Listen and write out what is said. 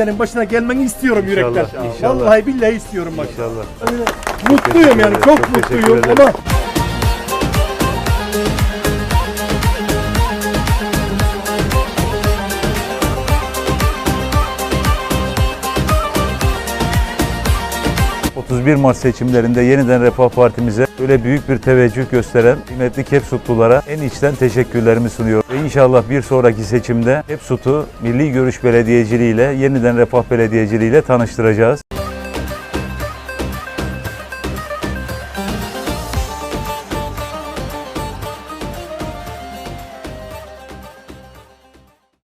Türkiye'nin başına gelmeni istiyorum yürekten. İnşallah, inşallah. Vallahi billahi istiyorum bak. İnşallah. Öyle mutluyum yani çok, çok mutluyum ama 31 Mart seçimlerinde yeniden Refah Partimize böyle büyük bir teveccüh gösteren kıymetli Kepsutlulara en içten teşekkürlerimi sunuyorum. Ve inşallah bir sonraki seçimde Kepsut'u Milli Görüş Belediyeciliği ile yeniden Refah Belediyeciliği ile tanıştıracağız.